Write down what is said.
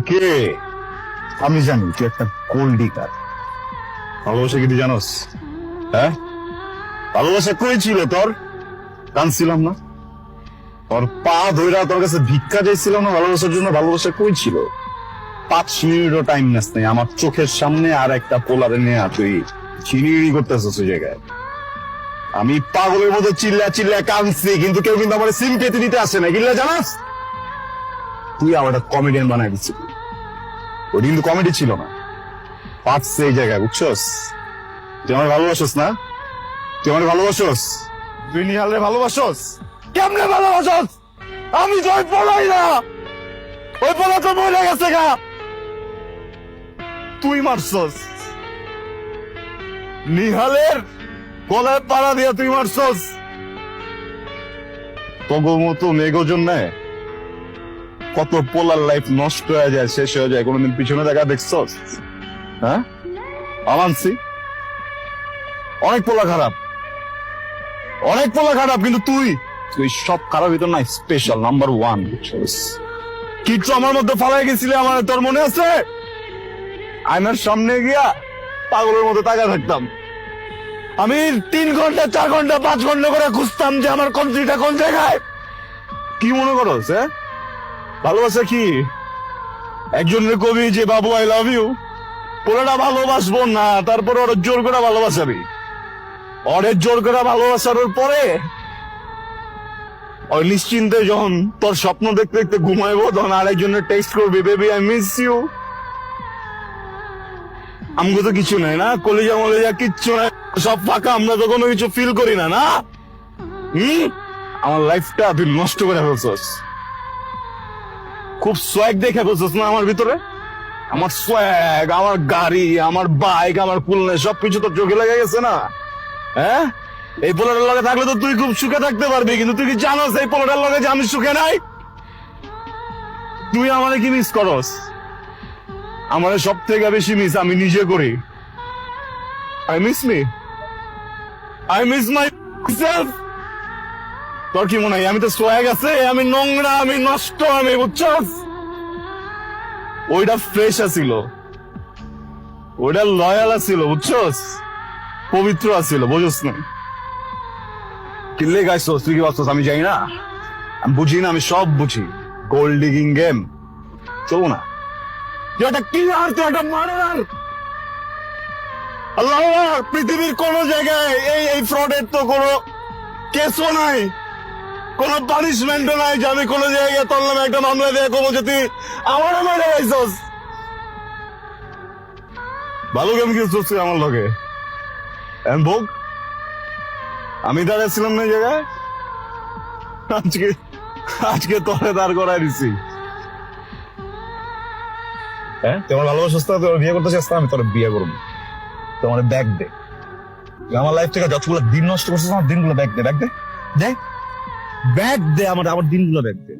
কে? আমি জানি তুই একটা গোল্ডিকার ভালোবাসা কি তুই জানোস? হ্যাঁ? ভালোবাসা কই ছিল তোর? কানছিলাম না। তোর পা ধইরা তোর কাছে ভিক্ষা চাইছিলাম না ভালোবাসার জন্য? ভালোবাসা কই ছিল? পাঁচ মিনিটও টাইম নেস নাই। আমার চোখের সামনে আর একটা পোলারে নিয়ে তুই চিনিড়ি করতেছিস ওই জায়গায়। আমি পাগলের মতো চিল্লা চিল্লা কানছি কিন্তু কেউ কিন্তু আমার সিম পেতে দিতে আসে না। গিল্লা জানাস? তুই আমার একটা কমেডিয়ান বানাই দিচ্ছি ওটা কিন্তু কমেডি ছিল না। পাচ্ছে এই জায়গায়, বুঝছস? তুই আমার ভালোবাসোস না? তুই আমার ভালোবাসোস? তুই নিহালে ভালোবাসোস? কেমনে ভালোবাসোস? আমি তো ওই পলাই না। ওই পলা তো মরে গেছে গা। তুই মারছস। নিহালের গলায় পাড়া দিয়া তুই মারছস। তগো মতো মেঘো জন্য কত পোলার লাইফ নষ্ট হয়ে যায়, শেষ হয়ে যায়, কোনোদিন পিছনে দেখা দেখছস? হ্যাঁ? আমানসি? অনেক পোলা খারাপ। অনেক পোলা খারাপ, কিন্তু তুই? তুই সব খারাপ ভিতর না স্পেশাল নাম্বার ওয়ান কিচ্ছু আমার মধ্যে ফালাই গেছিলে, আমার তোর মনে আছে? আয়নার সামনে গিয়া পাগলের মতো তাকা থাকতাম। আমি তিন ঘণ্টা, চার ঘণ্টা, পাঁচ ঘণ্টা করে খুঁজতাম যে আমার কন্ট্রিটা কোন জায়গায়। কি মনে করো হ্যাঁ? ভালোবাসা কি? একজনের কবি যে, বাবু আই লাভ ইউ পোলাটা ভালোবাসবো না, তারপর ওর জোর করে ভালোবাসাবি। ওরে জোর করে ভালোবাসার পরে, ওই নিশ্চিন্তে যখন তোর স্বপ্ন দেখতে দেখতে ঘুমাইবো, তখন আরেকজনের টেক্সট করবি বেবি আই মিস ইউ আমগো তো কিছু নাই না, কলেজা মলেজা কিচ্ছু নাই, সব ফাঁকা, আমরা তো কোনো কিছু ফিল করি না না? হুম? আমার লাইফটা তুই নষ্ট করে ফেলছস। খুব সোয়াগ দেখে ফেলছস না আমার ভিতরে? আমার সোয়াগ আমার গাড়ি, আমার বাইক আমার কুলনে সবকিছু তো চোখে লেগে গেছে না? হ্যাঁ? এই পোলাটার লগে থাকলে তো তুই খুব সুখে থাকতে পারবি, কিন্তু তুই কি জানোস এই পোলাটার লগে যে আমি সুখে নাই? তুই আমারে কি মিস করস? আমার সব থেকে বেশি মিস আমি নিজে করি। I miss me I miss myself তোর কি মনে হয় আমি তো সোয়াগ আছে আমি নোংরা, আমি নষ্ট, আমি বুঝছস ওইটা ফ্রেশ আছিল ওইটা লয়াল আছিল বুঝছস পবিত্র আছিল বুঝছ না? কিনলে গাইছস তুই কি ভাবছস আমি যাই না। আমি বুঝি না, আমি সব বুঝি। গোল্ড ডিগিং গেম চলো না। তুই একটা কিলার তুই একটা মারার আল্লাহ পৃথিবীর কোন জায়গায় এই এই ফ্রডের তো কোনো কেসও নাই। কোন পানিশমেন্টও নাই যে আমি কোন জায়গায় তোর একটা মামলা দিয়ে কোনো যে তুই আমারও মেরে গাইছস ভালো গেম খেলছিস তুই আমার লগে। এম ভোগ, আমি দাঁড়াচ্ছিলাম না জায়গায়? আজকে আজকে তোরে দাঁড় করাই দিছি। হ্যাঁ তোমার না তোর বিয়ে করতে চাস আমি তোর বিয়ে করব। তোমার ব্যাগ দে। আমার লাইফ থেকে যতগুলো দিন নষ্ট করছিস, আমার দিনগুলো ব্যাগ দে ব্যাগ দে। দে। ব্যাগ দে আমার আমার দিনগুলো ব্যাগ দে।